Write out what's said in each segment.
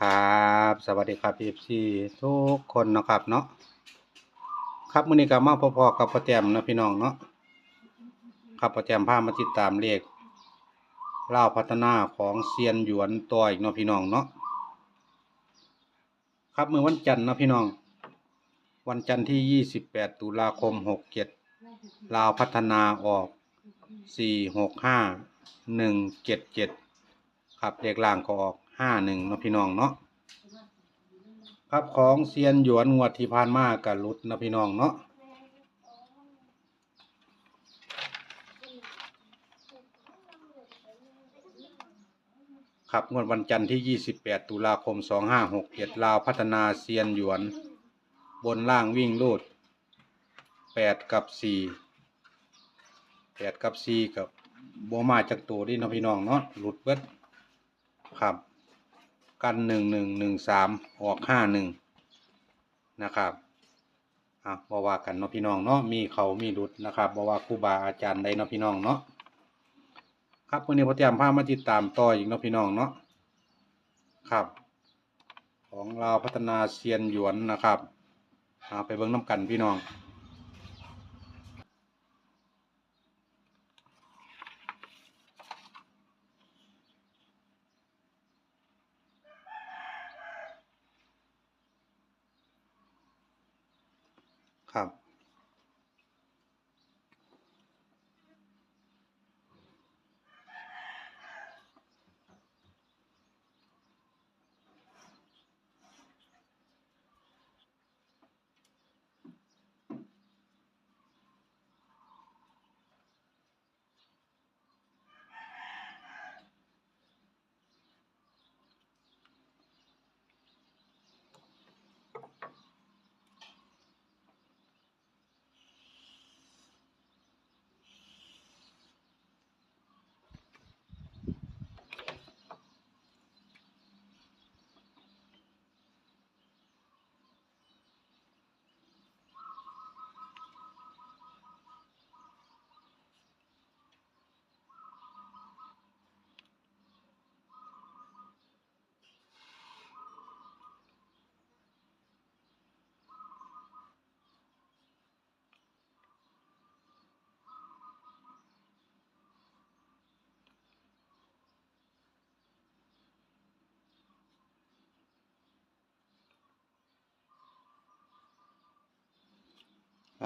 ครับสวัสดีครับ FC ทุกคนนะครับเนาะครับมื้อนี้ก็มาพอๆกับพ่อแต้มนะพี่น้องเนาะครับพ่อแต้มพามาติดตามเลขเล่าพัฒนาของเซียนหยวนต่ออีกเนาะพี่น้องเนาะครับมื้อวันจันทร์นะพี่น้อง วันจันทร์ที่ 28 ตุลาคม 67ลาวพัฒนาออก 465 177 ครับเลขล่างก็ออก 51เนาะพี่น้องเนาะครับของเซียนหยวนงวดที่ผ่านมากับลุดนะพี่น้องเนาะครับงวดวันจันทร์ที่ 28 ตุลาคม 2567 ลาวพัฒนาเซียนหยวน บนล่างวิ่งลูด 8 กับ 4 8 กับ 4 กับบ่มาจากตัวดิเนาะพี่น้องเนาะหลุดเบิดครับ กันหนึ่งหนึ่งหนึ่งสามออกห้าหนึ่งนะครับอะบ่ว่ากันเนาะพี่น้องเนาะมีเขามีดุดนะครับบ่ว่าครูบาอาจารย์ใดเนาะพี่น้องเนาะครับวันนี้พอเตรียมพามาติดตามต่ออีกเนาะพี่น้องเนาะครับ ของเราพัฒนาเซียนหยวนนะครับเอาไปเบิ่งน้ำกันพี่น้อง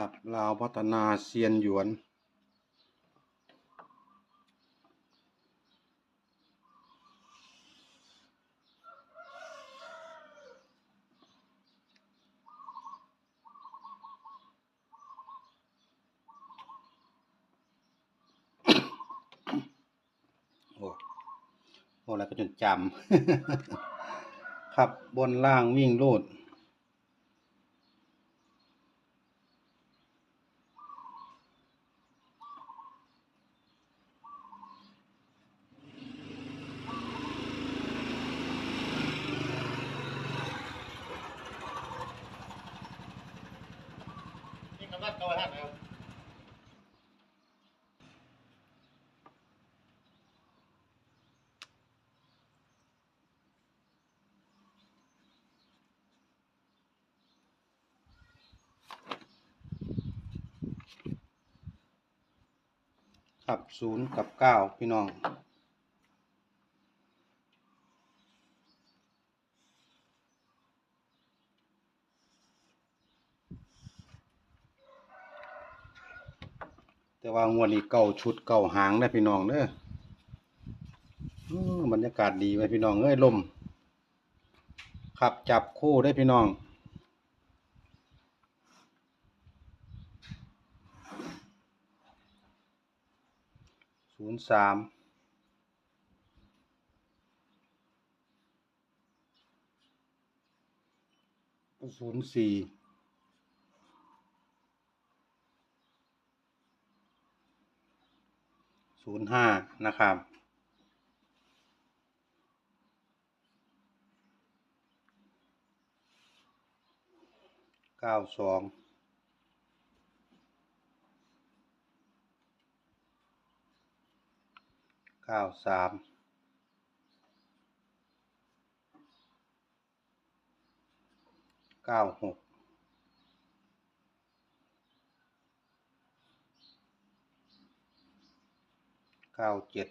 ครับลาวพัฒนาเซียนหยวน โอ้โอ้แล้วก็จนจำ ครับบนล่างวิ่งโลด นี่คำว่าเกาท่านนะครับครับศูนย์กับเก้าพี่น้อง แต่ว่างวดนี้เก้าชุดเก้าหางนะพี่น้องเด้ออื้อบรรยากาศดีไหมพี่น้องเอ้ยลม ขับจับคู่ได้พี่น้องศูนย์สามศูนย์สี่ ศูนย์ห้านะครับ เก้าสองเก้าสามเก้าหก เก้าเจ็ด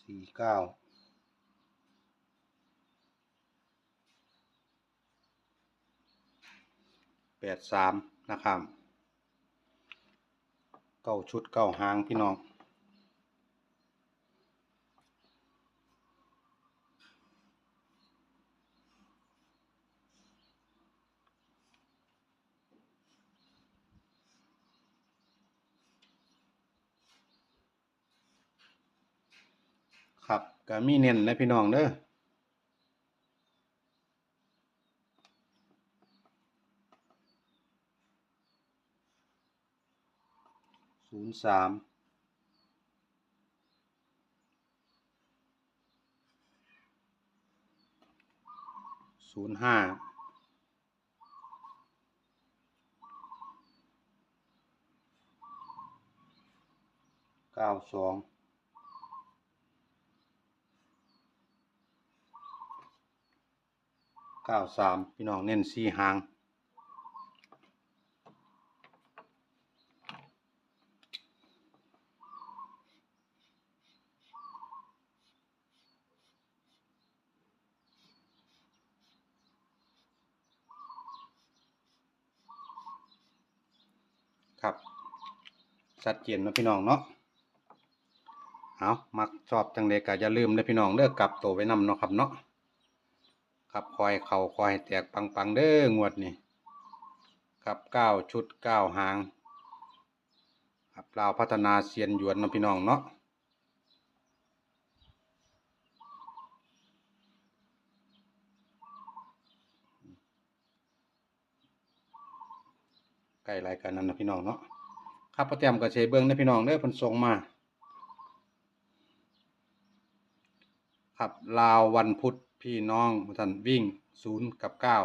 สี่เก้าแปดสามนะครับเก้าชุดเก้าหางพี่น้อง ครับ ก็มีเน้นนะพี่น้องเด้อศูนย์สามศูนย์ห้าเก้าสอง เก้าสามพี่น้องเน้นสี่หาง ครับชัดเจนเนาะพี่น้องเนาะเอามักชอบจังเลยก็อย่าลืมเด้อพี่น้องเด้อกลับตัวไว้นำเนาะครับเนาะ ครับคอยเข่าคอยแตกปังปังๆเด้องวดนี่ครับเก้าชุดเก้าหาง ครับเราวพัฒนาเซียนหยวนนะพี่น้องเนาะใกล้รายการนั้นนะพี่น้องเนาะครับประแจมกับเชเบิ้งนะพี่น้องเด้อเพิ่นส่งมาครับลาววันพุธ พี่น้องท่านวิ่งศูนย์กับเก้า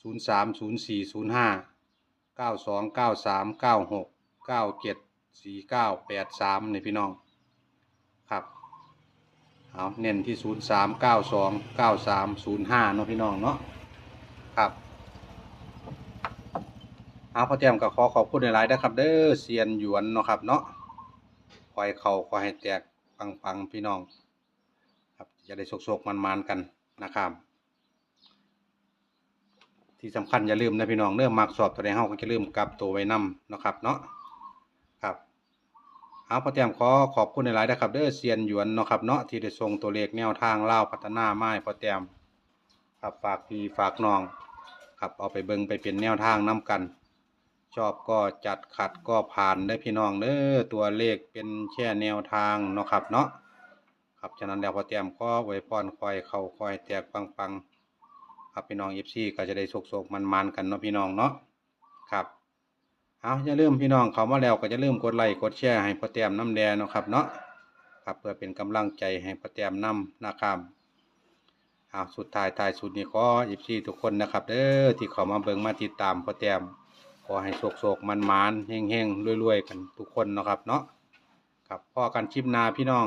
ศูนย์สามศูนย์สี่ศูนย์ห้าเก้าสองเก้าสามเก้าหกเก้าเจ็ดสี่เก้าแปดสามในพี่น้องครับเอาเน้นที่ศูนย์สามเก้าสองเก้าสามศูนย์ห้าเนาะพี่น้องเนาะครับเอาพ่อแจมก็ขอขอบคุณในไลน์นะครับเด้อเซียนหยวนเนาะครับเนาะคอยเข่าคอยให้แตกปังๆพี่น้อง จะได้โศกๆมันๆกันนะครับ ที่สำคัญอย่าลืมนะพี่น้องเริ่มมักสอบตัวใดเฮาก็จะลืมกลับตัวไว้นำเนะครับเนาะครับเอาพอเตรียมขอขอบคุณในหลายๆนะครับเด้อเซียนหยวนเนาะครับเนาะที่ได้ส่งตัวเลขแนวทางเล่าพัฒนาไม้พอเตรียมครับฝากพี่ฝากน้องครับเอาไปเบิงไปเป็นแนวทางนํกันชอบก็จัดขัดก็ผ่านได้พี่น้องเด้อตัวเลขเป็นแค่แนวทางเนาะครับเนาะ ครับฉะนั้นแล้วพอเตรียมข้อไว้พรคอยเข้าคอยแตกปังปังๆครับพี่น้องเอฟซีก็จะได้โศกๆมันๆกันเนาะพี่น้องเนาะครับเอาอย่าลืมพี่น้องเขามาแล้วก็จะลืมกดไลค์กดแชร์ให้พอเตรียมน้ำแดงเนาะครับเนาะครับเพื่อเป็นกำลังใจให้พอเตรียมนำนะครับเอาสุดท้ายท้ายสุดนี้ขอเอฟซีทุกคนนะครับเด้อที่เขามาเบิ่งมาติดตามพอเตรียมขอให้โศกๆมันๆเฮงๆรวยๆกันทุกคนเนาะครับเนาะครับพอกันชิปนาพี่น้อง